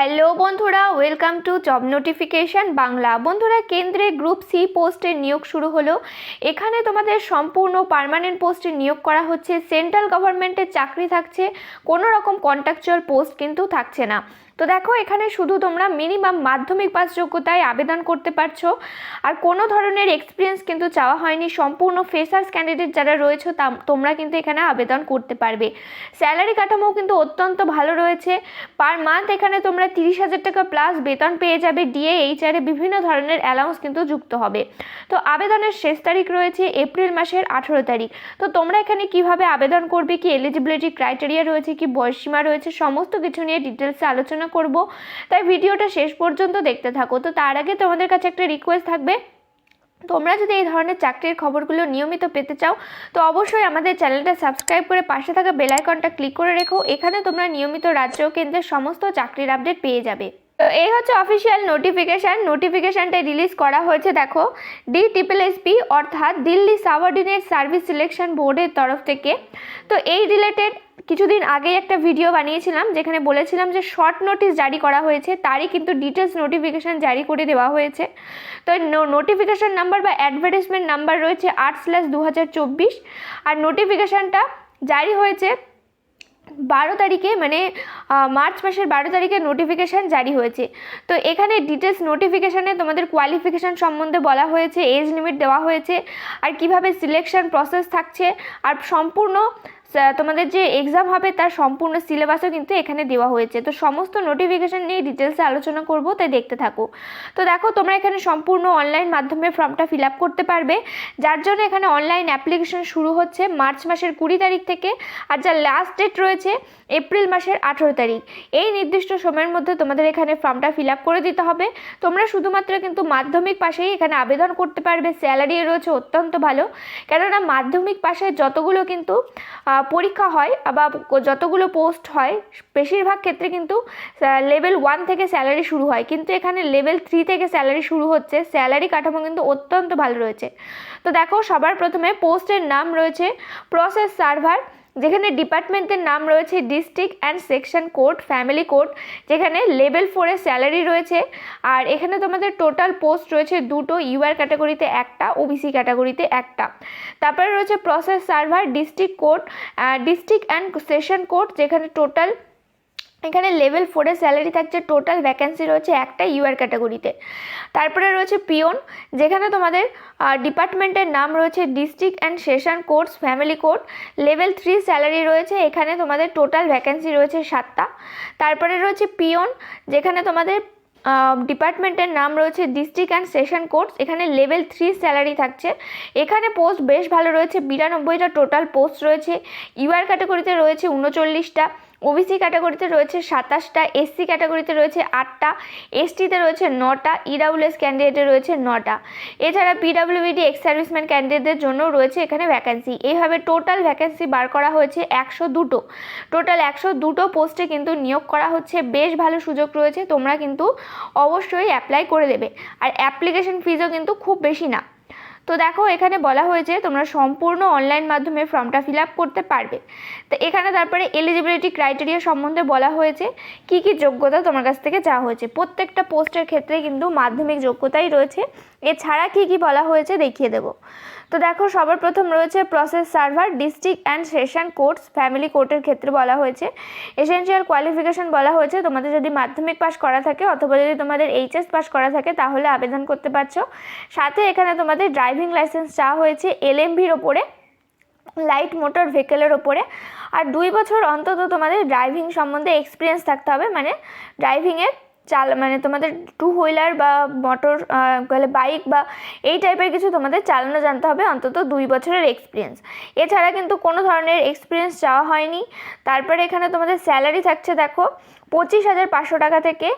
Hello বন্ধুরা welcome to job notification Bangla. বন্ধুরা, কেন্দ্রে গ্রুপ সি পোস্টের নিয়োগ শুরু হলো। এখানে তোমাদের সম্পূর্ণ পারমানেন্ট পোস্টে নিয়োগ করা হচ্ছে। সেন্ট্রাল গভর্নমেন্টের চাকরি থাকছে। কোনো রকম কন্ট্রাকচুয়াল পোস্ট কিন্তু থাকছে না। তো দেখো, এখানে শুধু তোমরা মিনিমাম মাধ্যমিক পাস যোগ্যতায় আবেদন করতে পারছ। আর কোনো ধরনের এক্সপিরিয়েন্স কিন্তু চাওয়া হয়নি। সম্পূর্ণ ফ্রেশার্স ক্যান্ডিডেট যারা রয়েছে তা তোমরা কিন্তু এখানে আবেদন করতে পারবে। স্যালারি কাঠামো কিন্তু অত্যন্ত ভালো রয়েছে। পার মান্থ এখানে তোমরা তিরিশ হাজার টাকা প্লাস বেতন পেয়ে যাবে। ডিএ এইচআরে বিভিন্ন ধরনের অ্যালাউন্স কিন্তু যুক্ত হবে। তো আবেদনের শেষ তারিখ রয়েছে এপ্রিল মাসের আঠেরো তারিখ। তো তোমরা এখানে কীভাবে আবেদন করবে? কি এলিজিবিলিটি ক্রাইটেরিয়া রয়েছে? কি বয়সীমা রয়েছে? সমস্ত কিছু নিয়ে ডিটেলসে আলোচনা করব। তাই ভিডিওটা শেষ পর্যন্ত দেখতে থাকো। তো তার আগে তোমাদের কাছে একটা রিকোয়েস্ট থাকবে। তোমরা যদি এই ধরনের চাকরির খবরগুলো নিয়মিত পেতে চাও, তো অবশ্যই আমাদের চ্যানেলটা সাবস্ক্রাইব করে পাশে থাকা বেল আইকনটা ক্লিক করে রেখো। এখানে তোমরা নিয়মিত রাজ্য ও কেন্দ্রের সমস্ত চাকরির আপডেট পেয়ে যাবে। এই হচ্ছে অফিসিয়াল নোটিফিকেশান নোটিফিকেশানটা রিলিজ করা হয়েছে, দেখো ডি ট্রিপল এসপি অর্থাৎ দিল্লি সাবঅর্ডিনেট সার্ভিস সিলেকশন বোর্ডের তরফ থেকে। তো এই রিলেটেড কিছুদিন আগেই একটা ভিডিও বানিয়েছিলাম যেখানে বলেছিলাম যে শর্ট নোটিশ জারি করা হয়েছে, তারই কিন্তু ডিটেলস নোটিফিকেশান জারি করে দেওয়া হয়েছে। তো নোটিফিকেশান নাম্বার বা অ্যাডভার্টাইজমেন্ট নাম্বার রয়েছে আট স্ল্যাশ দু হাজার চব্বিশ। আর নোটিফিকেশানটা জারি হয়েছে বারো তারিখে মানে মার্চ মাসের বারো তারিখে নোটিফিকেশান জারি হয়েছে। তো এখানে ডিটেলস নোটিফিকেশানে তোমাদের কোয়ালিফিকেশান সম্বন্ধে বলা হয়েছে এজ লিমিট দেওয়া হয়েছে, আর কীভাবে সিলেকশন প্রসেস থাকছে, আর সম্পূর্ণ তোমাদের যে এক্সাম হবে তার সম্পূর্ণ সিলেবাসও কিন্তু এখানে দেওয়া হয়েছে। তো সমস্ত নোটিফিকেশান নিয়ে ডিটেলসে আলোচনা করব, তাই দেখতে থাকো। তো দেখো, তোমরা এখানে সম্পূর্ণ অনলাইন মাধ্যমে ফর্মটা ফিল আপ করতে পারবে। যার জন্য এখানে অনলাইন অ্যাপ্লিকেশন শুরু হচ্ছে মার্চ মাসের কুড়ি তারিখ থেকে আর যার লাস্ট ডেট রয়েছে এপ্রিল মাসের আঠেরো তারিখ। এই নির্দিষ্ট সময়ের মধ্যে তোমাদের এখানে ফর্মটা ফিল আপ করে দিতে হবে। তোমরা শুধুমাত্র কিন্তু মাধ্যমিক পাশেই এখানে আবেদন করতে পারবে। স্যালারি রয়েছে অত্যন্ত ভালো। কেননা মাধ্যমিক পাশে যতগুলো কিন্তু পরীক্ষা হয় বা যতগুলো পোস্ট হয়, বেশিরভাগ ক্ষেত্রে কিন্তু লেভেল ওয়ান থেকে স্যালারি শুরু হয়। কিন্তু এখানে লেভেল থ্রি থেকে স্যালারি শুরু হচ্ছে। স্যালারি কাঠামো কিন্তু অত্যন্ত ভালো রয়েছে। তো দেখো, সবার প্রথমে পোস্টের নাম রয়েছে প্রসেস সার্ভার যেখানে ডিপার্টমেন্টের নাম রয়েছে district and section court, family court, যেখানে লেভেল ফোরে স্যালারি রয়েছে। আর এখানে তোমাদের টোটাল পোস্ট রয়েছে দুটো ইউআর ক্যাটাগরিতে একটা, ওবিসি ক্যাটাগরিতে একটা। তারপরে রয়েছে process server, district court district and session court, যেখানে টোটাল এখানে লেভেল ফোরে স্যালারি থাকছে টোটাল ভ্যাকেন্সি রয়েছে একটা ইউআর ক্যাটাগরিতে তারপরে রয়েছে পিওন যেখানে তোমাদের ডিপার্টমেন্টের নাম রয়েছে district and session course family code level three salary রয়েছে, এখানে তোমাদের টোটাল ভ্যাকেন্সি রয়েছে সাতটা। তারপরে রয়েছে পিওন যেখানে তোমাদের ডিপার্টমেন্টের নাম রয়েছে ডিস্ট্রিক্ট অ্যান্ড সেশন কোর্স এখানে লেভেল থ্রি স্যালারি থাকছে। এখানে পোস্ট বেশ ভালো রয়েছে, বিরানব্বইটা টোটাল পোস্ট রয়েছে। ইউআর ক্যাটাগরিতে রয়েছে উনচল্লিশটা। ওবিসি ক্যাটাগরিতে রয়েছে সাতাশটা, এসসি ক্যাটাগরিতে রয়েছে আটটা, এসটিতে রয়েছে নটা ইডাব্লিউএস ক্যান্ডিডেটে রয়েছে নটা। এছাড়া পিডাব্লিউবিডি এক্স সার্ভিসম্যান ক্যান্ডিডেটদের জন্য রয়েছে এখানে ভ্যাকেন্সি এইভাবে টোটাল ভ্যাকেন্সি বার করা হয়েছে একশো দুটো। টোটাল একশো দুটো পোস্টে কিন্তু নিয়োগ করা হচ্ছে। বেশ ভালো সুযোগ রয়েছে। তোমরা কিন্তু অবশ্যই অ্যাপ্লাই করে দেবে। আর অ্যাপ্লিকেশন ফিজও কিন্তু খুব বেশি না। তো দেখো, এখানে বলা হয়েছে তোমরা সম্পূর্ণ অনলাইন মাধ্যমে ফর্মটা ফিল আপ করতে পারবে। তো এখানে তারপরে এলিজিবিলিটি ক্রাইটেরিয়া সম্বন্ধে বলা হয়েছে, কি কি যোগ্যতা তোমার কাছ থেকে যাওয়া হয়েছে। প্রত্যেকটা পোস্টের ক্ষেত্রে কিন্তু মাধ্যমিক যোগ্যতাই রয়েছে। এছাড়া কি কি বলা হয়েছে দেখিয়ে দেবো। তো দেখো, সবার প্রথম রয়েছে process server district and session courts family কোর্টের ক্ষেত্রে বলা হয়েছে। এসেনশিয়াল কোয়ালিফিকেশন বলা হয়েছে। তোমাদের যদি মাধ্যমিক পাস করা থাকে অথবা যদি তোমাদের এইচএস পাস করা থাকে, তাহলে আবেদন করতে পারছ। সাথে এখানে তোমাদের ড্রাইভিং লাইসেন্স চাওয়া হয়েছে এলএমভির ওপরে লাইট মোটর ভেহিকেলের ওপরে। আর দুই বছর অন্তত তোমাদের ড্রাইভিং সম্বন্ধে এক্সপিরিয়েন্স থাকতে হবে মানে ড্রাইভিংয়ের চাল মানে তোমাদের টু হুইলার বা মোটর বলে বাইক বা এই টাইপের কিছু তোমাদের চালানো জানতে হবে অন্তত দুই বছরের এক্সপিরিয়েন্স এছাড়া কিন্তু কোনো ধরনের এক্সপিরিয়েন্স চাওয়া হয়নি। তারপরে এখানে তোমাদের স্যালারি থাকছে, দেখো। পঁচিশ হাজার পাঁচশো টাকা থেকে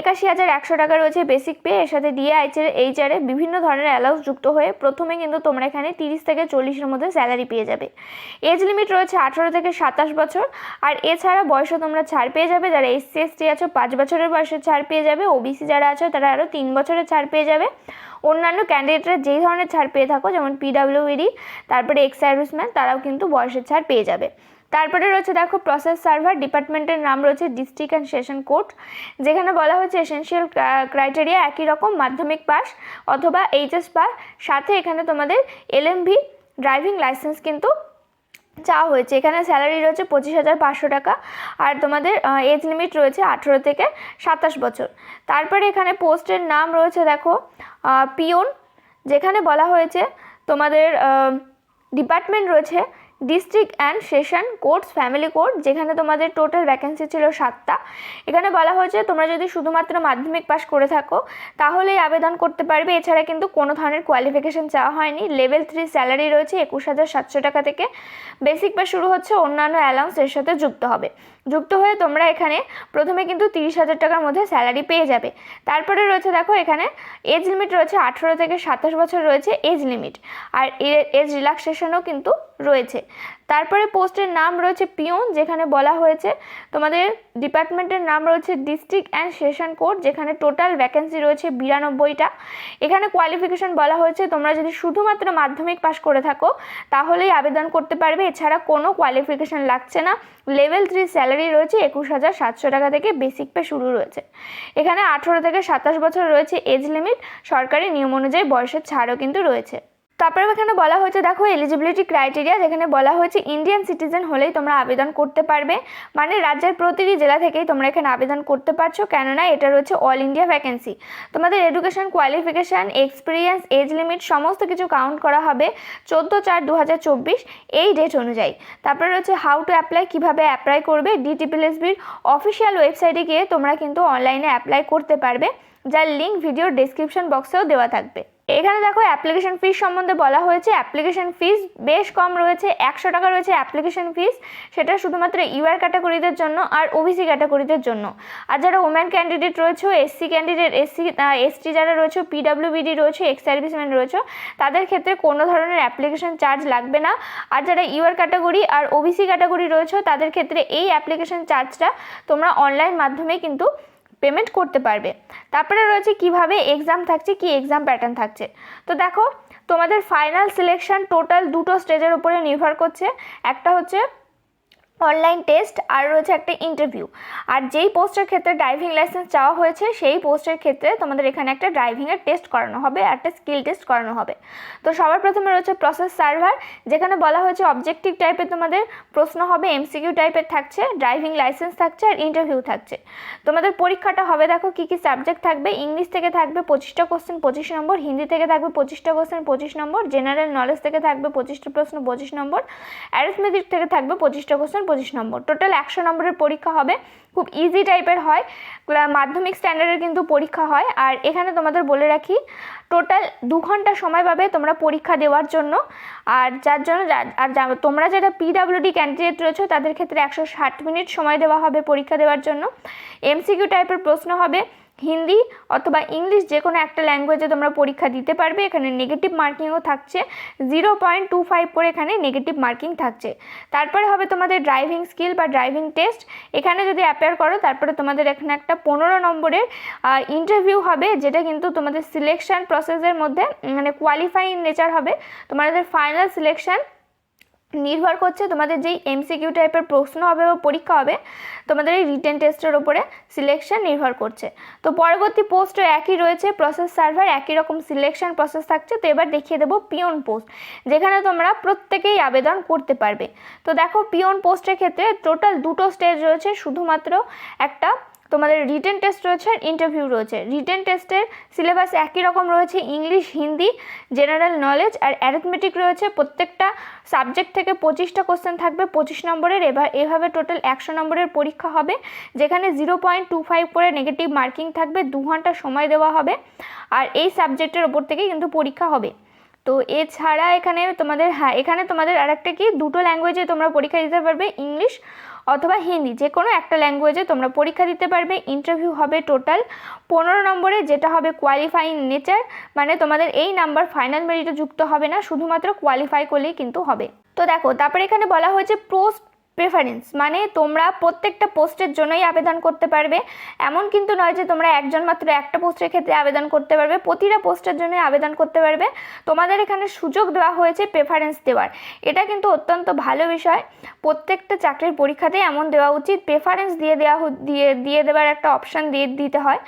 একাশি হাজার একশো টাকা রয়েছে বেসিক পে এর সাথে ডিএ এইচের এইচআরে বিভিন্ন ধরনের অ্যালাউন্স যুক্ত হয়ে প্রথমে কিন্তু তোমরা এখানে তিরিশ থেকে চল্লিশের মধ্যে স্যালারি পেয়ে যাবে। এজ লিমিট রয়েছে আঠারো থেকে সাতাশ বছর, আর এছাড়া বয়সও তোমরা ছাড় পেয়ে যাবে, যারা এসসি এসটি আছো, পাঁচ বছরের বয়সে ছাড় পেয়ে যাবে ওবিসি যারা আছো, তারা আরও তিন বছরের ছাড় পেয়ে যাবে। অন্যান্য ক্যান্ডিডেটরা যেই ধরনের ছাড় পেয়ে থাকো, যেমন পিডাব্লিউইডি তারপরে এক্স সার্ভিসম্যান তারাও কিন্তু বয়সের ছাড় পেয়ে যাবে। তারপরে রয়েছে দেখো প্রসেস সার্ভার ডিপার্টমেন্টের নাম রয়েছে ডিস্ট্রিক্ট অ্যান্ড সেশন কোর্ট যেখানে বলা হয়েছে এসেনশিয়াল ক্রাইটেরিয়া একই রকম, মাধ্যমিক পাস অথবা এইচএস পাস সাথে এখানে তোমাদের এলএমভি ড্রাইভিং লাইসেন্স কিন্তু চাওয়া হয়েছে। এখানে স্যালারি রয়েছে পঁচিশ হাজার পাঁচশো টাকা আর তোমাদের এজ লিমিট রয়েছে আঠেরো থেকে সাতাশ বছর। তারপরে এখানে পোস্টের নাম রয়েছে দেখো পিওন, যেখানে বলা হয়েছে তোমাদের ডিপার্টমেন্ট রয়েছে district and session courts family court যেখানে তোমাদের টোটাল ভ্যাকেন্সি ছিল সাতটা। এখানে বলা হয়েছে, তোমরা যদি শুধুমাত্র মাধ্যমিক পাস করে থাকো, তাহলেই আবেদন করতে পারবে। এছাড়া কিন্তু কোনো ধরনের কোয়ালিফিকেশন চাওয়া হয়নি। লেভেল থ্রি স্যালারি রয়েছে একুশ হাজার সাতশো টাকা থেকে। বেসিক পে শুরু হচ্ছে, অন্যান্য অ্যালাউন্স এর সাথে যুক্ত হবে। যুক্ত হয়ে তোমরা এখানে প্রথমে কিন্তু তিরিশ হাজার টাকার মধ্যে স্যালারি পেয়ে যাবে। তারপরে রয়েছে, দেখো এখানে এজ লিমিট রয়েছে আঠেরো থেকে সাতাশ বছর রয়েছে এজ লিমিট আর এজ রিল্যাক্সেশনও কিন্তু রয়েছে। তারপরে পোস্টের নাম রয়েছে পিয়ন, যেখানে বলা হয়েছে তোমাদের ডিপার্টমেন্টের নাম রয়েছে ডিস্ট্রিক্ট অ্যান্ড সেশন কোর্ট যেখানে টোটাল ভ্যাকেন্সি রয়েছে বিরানব্বইটা। এখানে কোয়ালিফিকেশন বলা হয়েছে, তোমরা যদি শুধুমাত্র মাধ্যমিক পাস করে থাকো, তাহলেই আবেদন করতে পারবে। এছাড়া কোনো কোয়ালিফিকেশন লাগছে না। লেভেল থ্রি স্যালারি রয়েছে একুশ হাজার সাতশো টাকা থেকে বেসিক পে শুরু রয়েছে। এখানে আঠেরো থেকে সাতাশ বছর রয়েছে এজ লিমিট সরকারি নিয়ম অনুযায়ী বয়সের ছাড়ও কিন্তু রয়েছে। তারপরে এখানে বলা হয়েছে, দেখো এলিজিবিলিটি ক্রাইটেরিয়া যেখানে বলা হয়েছে ইন্ডিয়ান সিটিজেন হলেই তোমরা আবেদন করতে পারবে। মানে রাজ্যের প্রতিটি জেলা থেকেই তোমরা এখানে আবেদন করতে পারছ, কেননা এটা রয়েছে অল ইন্ডিয়া ভ্যাকেন্সি তোমাদের education qualification experience age limit সমস্ত কিছু কাউন্ট করা হবে চোদ্দ চার দু এই ডেট অনুযায়ী। তারপরে রয়েছে হাউ টু অ্যাপ্লাই কীভাবে অ্যাপ্লাই করবে ডিটিপিএলএসবির অফিসিয়াল ওয়েবসাইটে গিয়ে তোমরা কিন্তু অনলাইনে অ্যাপ্লাই করতে পারবে। যার লিঙ্ক ভিডিওর ডিসক্রিপশন বক্সেও দেওয়া থাকবে। এখানে দেখো অ্যাপ্লিকেশন ফিস সম্বন্ধে বলা হয়েছে। অ্যাপ্লিকেশন ফিস বেশ কম রয়েছে, একশো টাকা রয়েছে অ্যাপ্লিকেশন ফিস সেটা শুধুমাত্র ইউআর ক্যাটাগরিদের জন্য আর ওবিসি ক্যাটাগরিদের জন্য। আর যারা ওম্যান ক্যান্ডিডেট রয়েছে এসসি ক্যান্ডিডেট এসসি এসটি যারা রয়েছে পিডাব্লিউবিডি রয়েছে এক্স সার্ভিসম্যান রয়েছে, তাদের ক্ষেত্রে কোনো ধরনের অ্যাপ্লিকেশন চার্জ লাগবে না। আর যারা ইউআর ক্যাটাগরি আর ওবিসি ক্যাটাগরি রয়েছে, তাদের ক্ষেত্রে এই অ্যাপ্লিকেশন চার্জটা তোমরা অনলাইন মাধ্যমে কিন্তু পেমেন্ট করতে পারবে। তারপরে রয়েছে কীভাবে এক্সাম থাকছে, কি এক্সাম প্যাটার্ন থাকছে। তো দেখো, তোমাদের ফাইনাল সিলেকশন টোটাল দুটো স্টেজের উপরে নির্ভর করছে। একটা হচ্ছে অনলাইন টেস্ট আর রয়েছে একটা ইন্টারভিউ আর যেই পোস্টের ক্ষেত্রে ড্রাইভিং লাইসেন্স চাওয়া হয়েছে, সেই পোস্টের ক্ষেত্রে তোমাদের এখানে একটা ড্রাইভিংয়ের টেস্ট করানো হবে একটা স্কিল টেস্ট করানো হবে। তো সবার প্রথমে রয়েছে প্রসেস সার্ভার যেখানে বলা হয়েছে অবজেক্টিভ টাইপের তোমাদের প্রশ্ন হবে এমসিকিউ টাইপের থাকছে ড্রাইভিং লাইসেন্স থাকছে, আর ইন্টারভিউ থাকছে। তোমাদের পরীক্ষাটা হবে, দেখো কী কী সাবজেক্ট থাকবে ইংলিশ থেকে থাকবে পঁচিশটা কোশ্চেন পঁচিশ নম্বর, হিন্দি থেকে থাকবে পঁচিশটা কোশ্চেন পঁচিশ নম্বর জেনারেল নলেজ থেকে থাকবে পঁচিশটা প্রশ্ন, পঁচিশ নম্বর অ্যারিথমেটিক থেকে থাকবে পঁচিশটা কোশ্চেন পঁচিশ নম্বর। টোটাল একশো নম্বরের পরীক্ষা হবে। খুব ইজি টাইপের হয়। মাধ্যমিক স্ট্যান্ডার্ডের কিন্তু পরীক্ষা হয়। আর এখানে তোমাদের বলে রাখি টোটাল দু ঘণ্টা সময় পাবে তোমরা পরীক্ষা দেওয়ার জন্য। আর যার জন্য আর তোমরা যারা পিডাব্লিউডি ক্যান্ডিডেট রয়েছে, তাদের ক্ষেত্রে একশো ষাট মিনিট সময় দেওয়া হবে পরীক্ষা দেওয়ার জন্য। এমসিকিউ টাইপের প্রশ্ন হবে। হিন্দি অথবা ইংলিশ যে কোনো একটা ল্যাঙ্গুয়েজে তোমরা পরীক্ষা দিতে পারবে। এখানে নেগেটিভ মার্কিংও থাকছে। জিরো পয়েন্ট টু ফাইভ করে এখানে নেগেটিভ মার্কিং থাকছে। তারপরে হবে তোমাদের ড্রাইভিং স্কিল বা ড্রাইভিং টেস্ট এখানে যদি অ্যাপেয়ার করো, তারপরে তোমাদের এখানে একটা পনেরো নম্বরের ইন্টারভিউ হবে, যেটা কিন্তু তোমাদের সিলেকশন প্রসেসের মধ্যে মানে কোয়ালিফাইং নেচার হবে। তোমাদের ফাইনাল সিলেকশন নির্ভর করছে তোমাদের যেই এমসিকিউ টাইপের প্রশ্ন হবে বা পরীক্ষা হবে, তোমাদের এই রিটেন টেস্টের ওপরে সিলেকশন নির্ভর করছে। তো পরবর্তী পোস্টও একই রয়েছে প্রসেস সার্ভার একই রকম সিলেকশন প্রসেস থাকছে, তো এবার দেখিয়ে দেবো পিওন পোস্ট যেখানে তোমরা প্রত্যেকেই আবেদন করতে পারবে। তো দেখো পিওন পোস্টের ক্ষেত্রে টোটাল দুটো স্টেজ রয়েছে, শুধুমাত্র একটা তোমাদের রিটেন টেস্ট রয়েছে আর ইন্টারভিউ রয়েছে। রিটেন টেস্টের সিলেবাস একই রকম রয়েছে ইংলিশ হিন্দি জেনারেল নলেজ আর অ্যারিথমেটিক রয়েছে। প্রত্যেকটা সাবজেক্ট থেকে পঁচিশটা কোশ্চেন থাকবে, পঁচিশ নম্বরের। এবার এভাবে টোটাল একশো নম্বরের পরীক্ষা হবে, যেখানে জিরো পয়েন্ট টু ফাইভ করে নেগেটিভ মার্কিং থাকবে, দু ঘণ্টা সময় দেওয়া হবে আর এই সাবজেক্টের ওপর থেকেই কিন্তু পরীক্ষা হবে। তো এছাড়া এখানে তোমাদের হ্যাঁ এখানে তোমাদের আরেকটা কি? দুটো ল্যাঙ্গুয়েজে তোমরা পরীক্ষা দিতে পারবে ইংলিশ অথবা হিন্দি যে কোনো একটা ল্যাঙ্গুয়েজে তোমরা পরীক্ষা দিতে পারবে ইন্টারভিউ হবে টোটাল পনেরো নম্বরে, যেটা হবে কোয়ালিফাইং নেচার মানে তোমাদের এই নাম্বার ফাইনাল মেরিটে যুক্ত হবে না, শুধুমাত্র কোয়ালিফাই করলেই কিন্তু হবে। তো দেখো, তারপরে এখানে বলা হয়েছে পোস্ট প্রেফারেন্স মানে তোমরা প্রত্যেকটা পোস্টের জন্যই আবেদন করতে পারবে। এমন কিন্তু নয় যে তোমরা একজন মাত্র একটা পোস্টের ক্ষেত্রে আবেদন করতে পারবে, প্রতিটা পোস্টের জন্য আবেদন করতে পারবে। তোমাদের এখানে সুযোগ দেওয়া হয়েছে প্রেফারেন্স দেওয়ার। এটা কিন্তু অত্যন্ত ভালো বিষয়। প্রত্যেকটা চাকরির পরীক্ষাতেই এমন দেওয়া উচিত প্রেফারেন্স দিয়ে দেওয়া দিয়ে দিয়ে দেওয়ার একটা অপশান দিয়ে দিতে হয়।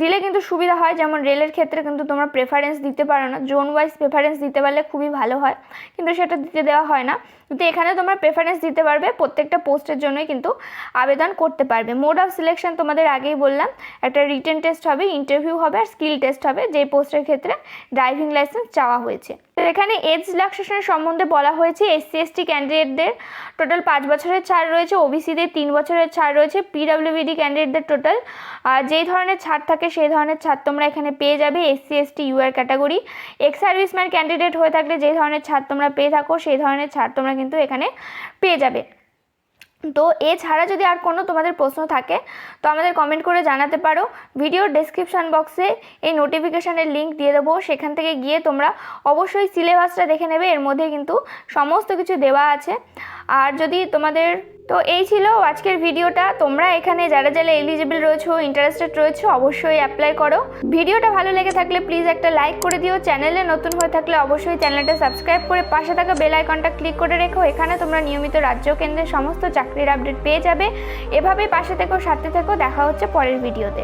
দিলে কিন্তু সুবিধা হয়, যেমন রেলের ক্ষেত্রে কিন্তু তোমরা প্রেফারেন্স দিতে পারো না। জোন ওয়াইজ প্রেফারেন্স দিতে পারলে খুবই ভালো হয়, কিন্তু সেটা দিতে দেওয়া হয় না। কিন্তু এখানে তোমরা প্রেফারেন্স দিতে পারবে প্রত্যেকটা পোস্টের জন্যই কিন্তু আবেদন করতে পারবে। মোড অফ সিলেকশন তোমাদের আগেই বললাম, একটা রিটেন টেস্ট হবে ইন্টারভিউ হবে আর স্কিল টেস্ট হবে যে পোস্টের ক্ষেত্রে ড্রাইভিং লাইসেন্স চাওয়া হয়েছে। তো এখানে এজ রিল্যাক্সেশনের সম্বন্ধে বলা হয়েছে এসসি এসটি ক্যান্ডিডেটদের টোটাল পাঁচ বছরের ছাড় রয়েছে ওবিসিদের তিন বছরের ছাড় রয়েছে পিডাব্লিউবিডি ক্যান্ডিডেটদের টোটাল যেই ধরনের ছাড় থাকে সেই ধরনের ছাড় তোমরা এখানে পেয়ে যাবে SC ST UR category ex serviceman candidate হয়ে থাকলে যে ধরনের ছাড় তোমরা পেয়ে থাকো, সেই ধরনের ছাড় তোমরা কিন্তু এখানে পেয়ে যাবে। তো এছাড়া যদি আর কোনো তোমাদের প্রশ্ন থাকে, তো আমাদের কমেন্ট করে জানাতে পারো। ভিডিও ডেসক্রিপশান বক্সে এই নোটিফিকেশানের লিঙ্ক দিয়ে দেবো। সেখান থেকে গিয়ে তোমরা অবশ্যই সিলেবাসটা দেখে নেবে। এর মধ্যে কিন্তু সমস্ত কিছু দেওয়া আছে। আর যদি তোমাদের তো এই ছিল আজকের ভিডিওটা। তোমরা এখানে যারা যারা এলিজিবল রয়েছো ইন্টারেস্টেড রয়েছো, অবশ্যই অ্যাপ্লাই করো। ভিডিওটা ভালো লেগে থাকলে প্লিজ একটা লাইক করে দিও। চ্যানেলে নতুন হয়ে থাকলে অবশ্যই চ্যানেলটা সাবস্ক্রাইব করে পাশে থাকা বেল আইকনটা ক্লিক করে রেখো। এখানে তোমরা নিয়মিত রাজ্য কেন্দ্রের সমস্ত চাকরির আপডেট পেয়ে যাবে। এভাবেই পাশে থেকো, সাথে থেকো। দেখা হচ্ছে পরের ভিডিওতে